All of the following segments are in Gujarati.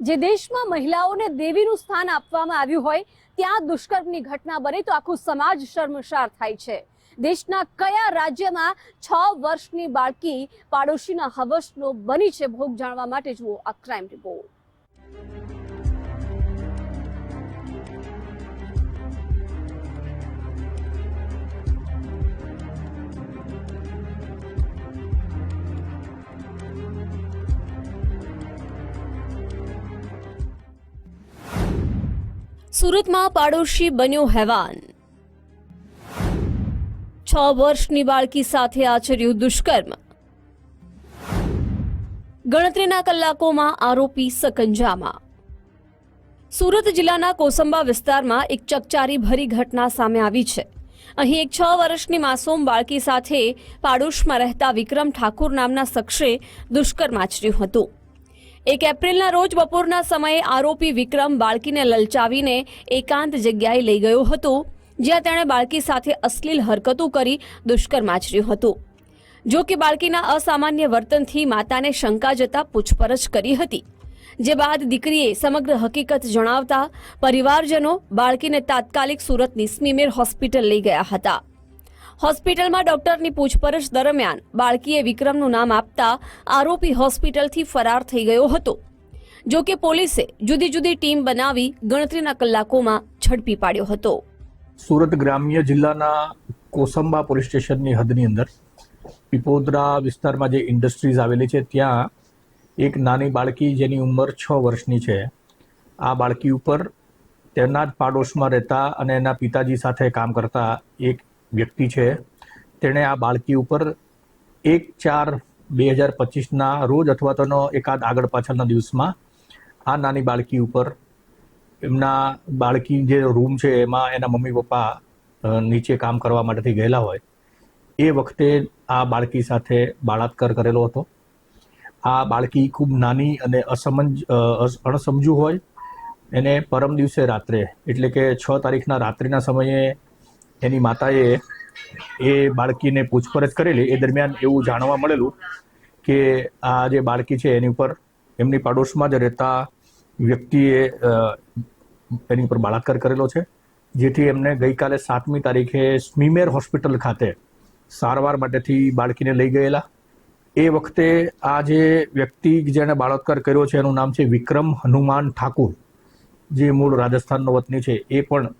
જે દેશમાં મહિલાઓને દેવીનું સ્થાન આપવામાં આવ્યું હોય, ત્યાં દુષ્કર્મની ઘટના બને તો આખું સમાજ શર્મસાર થાય છે. દેશના કયા રાજ્યમાં છ વર્ષની બાળકી પાડોશીના હવસનો બની છે, ભોગ જાણવા માટે જુઓ આ ક્રાઇમ રિપોર્ટ. સુરતમાં પાડોશી બન્યો હેવાન. છ વર્ષની બાળકી સાથે આચર્યું દુષ્કર્મ. ગણતરીના કલાકોમાં આરોપી સકંજામાં. સુરત જિલ્લાના કોસંબા વિસ્તારમાં એક ચકચારી ભરી ઘટના સામે આવી છે. અહીં એક છ વર્ષની માસૂમ બાળકી સાથે પાડોશમાં રહેતા વિક્રમ ઠાકુર નામના શખ્સે દુષ્કર્મ આચર્યું હતું. એક એપ્રિલના રોજ બપોરના સમયે આરોપી વિક્રમ બાળકીને લલચાવીને એકાંત જગ્યાએ લઈ ગયો હતો, જ્યાં તેણે બાળકી સાથે અશ્લીલ હરકતો કરી દુષ્કર્મ આચર્યું હતું. જો કે બાળકીના અસામાન્ય વર્તનથી માતાને શંકા જતા પૂછપરછ કરી હતી. જે બાદ દીકરીએ સમગ્ર હકીકત જણાવતા પરિવારજનો બાળકીને તાત્કાલિક સુરતની સ્મીમેર હોસ્પિટલ લઈ ગયા હતા. હોસ્પિટલમાં ડોક્ટરની પૂછપરછ દરમિયાન બાળકીએ વિક્રમનું નામ આપતા આરોપી હોસ્પિટલથી ફરાર થઈ ગયો હતો. જો કે પોલીસે જુદી જુદી ટીમ બનાવી ગણતરીના કલાકોમાં ઝડપી પાડ્યો હતો. સુરત ગ્રામ્ય જિલ્લાના કોસંબા પોલીસ સ્ટેશનની હદની અંદર પીપોદરા વિસ્તારમાં જે ઇન્ડસ્ટ્રીઝ આવેલી છે, ત્યાં એક નાની બાળકી જેની ઉંમર છ વર્ષની છે. આ બાળકી ઉપર તેના જ પાડોશમાં રહેતા અને એના પિતાજી સાથે કામ કરતા એક વ્યક્તિ છે. તેણે આ બાળકી ઉપર એક ચાર બે હજાર પચીસના રોજ અથવા તો એકાદ આગળ પાછળના દિવસમાં આ નાની બાળકી ઉપર એમના બાળકી જે રૂમ છે એમાં એના મમ્મી પપ્પા નીચે કામ કરવા માટેથી ગયેલા હોય, એ વખતે આ બાળકી સાથે બાળાત્કાર કરેલો હતો. આ બાળકી ખૂબ નાની અને અસમંજ અણસમજુ હોય. એને પરમ દિવસે રાત્રે, એટલે કે છ તારીખના રાત્રિના સમયે એની માતાએ એ બાળકીને પૂછપરછ કરેલી. એ દરમિયાન એવું જાણવા મળેલું કે આ જે બાળકી છે એની ઉપર, એમની પાડોશમાં જ રહેતા વ્યક્તિએ એની ઉપર બળાત્કાર કરેલો છે. જેથી એમને ગઈકાલે સાતમી તારીખે સ્મીમેર હોસ્પિટલ ખાતે સારવાર માટેથી બાળકીને લઈ ગયેલા. એ વખતે આ જે વ્યક્તિ જેણે બળાત્કાર કર્યો છે એનું નામ છે વિક્રમ હનુમાન ઠાકુર. જે મૂળ રાજસ્થાનનો વતની છે. એ પણ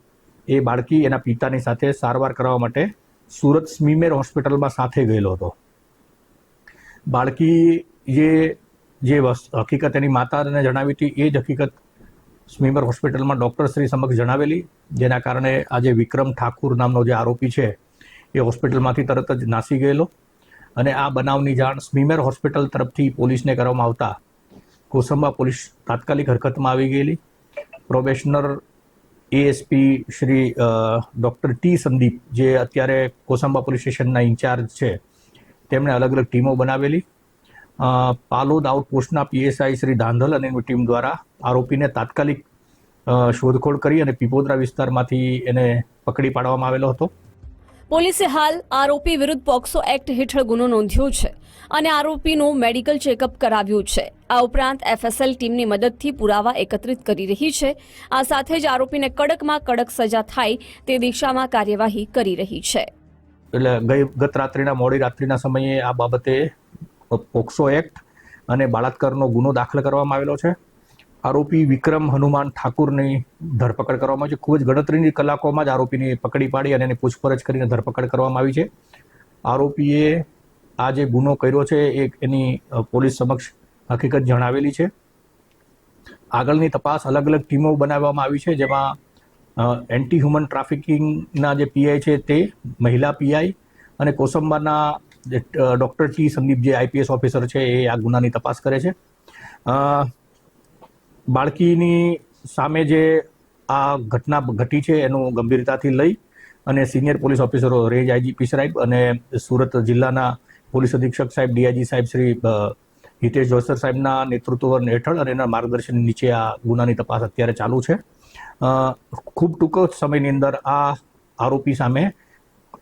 એ બાળકી એના પિતાની સાથે સારવાર કરવા માટે સુરત સ્મીમેર હોસ્પિટલમાં સાથે ગયેલો હતો. બાળકી જે જે હકીકત એની માતાને જણાવી હતી, એ જ હકીકત સ્મીમર હોસ્પિટલમાં ડૉક્ટર શ્રી સમક્ષ જણાવેલી, જેના કારણે આજે વિક્રમ ઠાકુર નામનો જે આરોપી છે, એ હોસ્પિટલમાંથી તરત જ નાસી ગયેલો. અને આ બનાવની જાણ સ્મીમેર હોસ્પિટલ તરફથી પોલીસને કરવામાં આવતા કોસંબા પોલીસ તાત્કાલિક હરકતમાં આવી ગયેલી. Probationer ASP Shri doctor T Sandeep, જે અત્યારે કોસંબા પોલીસ સ્ટેશનના ઇન્ચાર્જ છે, તેમણે અલગ અલગ ટીમો બનાવેલી. પાલોદ આઉટપોસ્ટના પીએસઆઈ શ્રી ધાંધલ અને એની ટીમ દ્વારા આરોપીને તાત્કાલિક શોધખોળ કરી અને પીપોદરા વિસ્તારમાંથી એને પકડી પાડવામાં આવેલો હતો. પોલીસે હાલ આરોપી વિરુદ્ધ પોક્સો એક્ટ હેઠળ ગુનો નોંધ્યો છે અને આરોપીનું મેડિકલ ચેકઅપ કરાવ્યું છે. આ ઉપરાંત એફએસએલ ટીમની મદદથી પુરાવા એકત્રિત કરી રહી છે. આ સાથે જ આરોપીને કડકમાં કડક સજા થાય તે દિશામાં કાર્યવાહી કરી રહી છે. એટલે ગઈ ગત રાત્રિના, મોડી રાત્રિના સમયે આ બાબતે પોક્સો એક્ટ અને બળાત્કારનો ગુનો દાખલ કરવામાં આવેલો છે. આરોપી વિક્રમ હનુમાન ઠાકુરની ધરપકડ કરવામાં આવી છે. ખૂબ જ ગણતરીની કલાકોમાં જ આરોપીની પકડી પાડી અને એની પૂછપરછ કરીને ધરપકડ કરવામાં આવી છે. આરોપીએ આ જે ગુનો કર્યો છે, એ એની પોલીસ સમક્ષ હકીકત જણાવેલી છે. આગળની તપાસ અલગ અલગ ટીમો બનાવવામાં આવી છે, જેમાં એન્ટી હ્યુમન ટ્રાફિકિંગના જે પીઆઈ છે તે મહિલા પીઆઈ અને કોસંબાના ડૉક્ટર ટી સંદીપ જે આઈપીએસ ઓફિસર છે, એ આ ગુનાની તપાસ કરે છે. બાળકીની સામે જે આ ઘટના ઘટી છે એનું ગંભીરતાથી લઈ અને સિનિયર પોલીસ ઓફિસરો રેન્જ આઈજીપી સાહેબ અને સુરત જિલ્લાના પોલીસ અધિક્ષક સાહેબ, ડીઆઈજી સાહેબ શ્રી હિતેશ જોસર સાહેબના નેતૃત્વ હેઠળ અને એના માર્ગદર્શન નીચે આ ગુનાની તપાસ અત્યારે ચાલુ છે. ખૂબ ટૂંક સમયની અંદર આ આરોપી સામે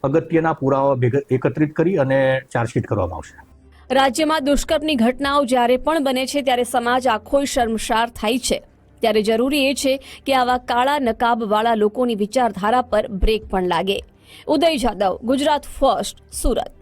અગત્યના પુરાવા ભેગ એકત્રિત કરી અને ચાર્જશીટ કરવામાં આવશે. રાજ્યમાં દુષ્કર્મની ઘટનાઓ જ્યારે પણ બને છે, ત્યારે સમાજ આખો શર્મસાર થાય છે. ત્યારે જરૂરી એ છે કે આવા કાળા નકાબવાળા લોકોની વિચારધારા પર બ્રેક પણ લાગે. ઉદય જાદવ, ગુજરાત ફર્સ્ટ, સુરત.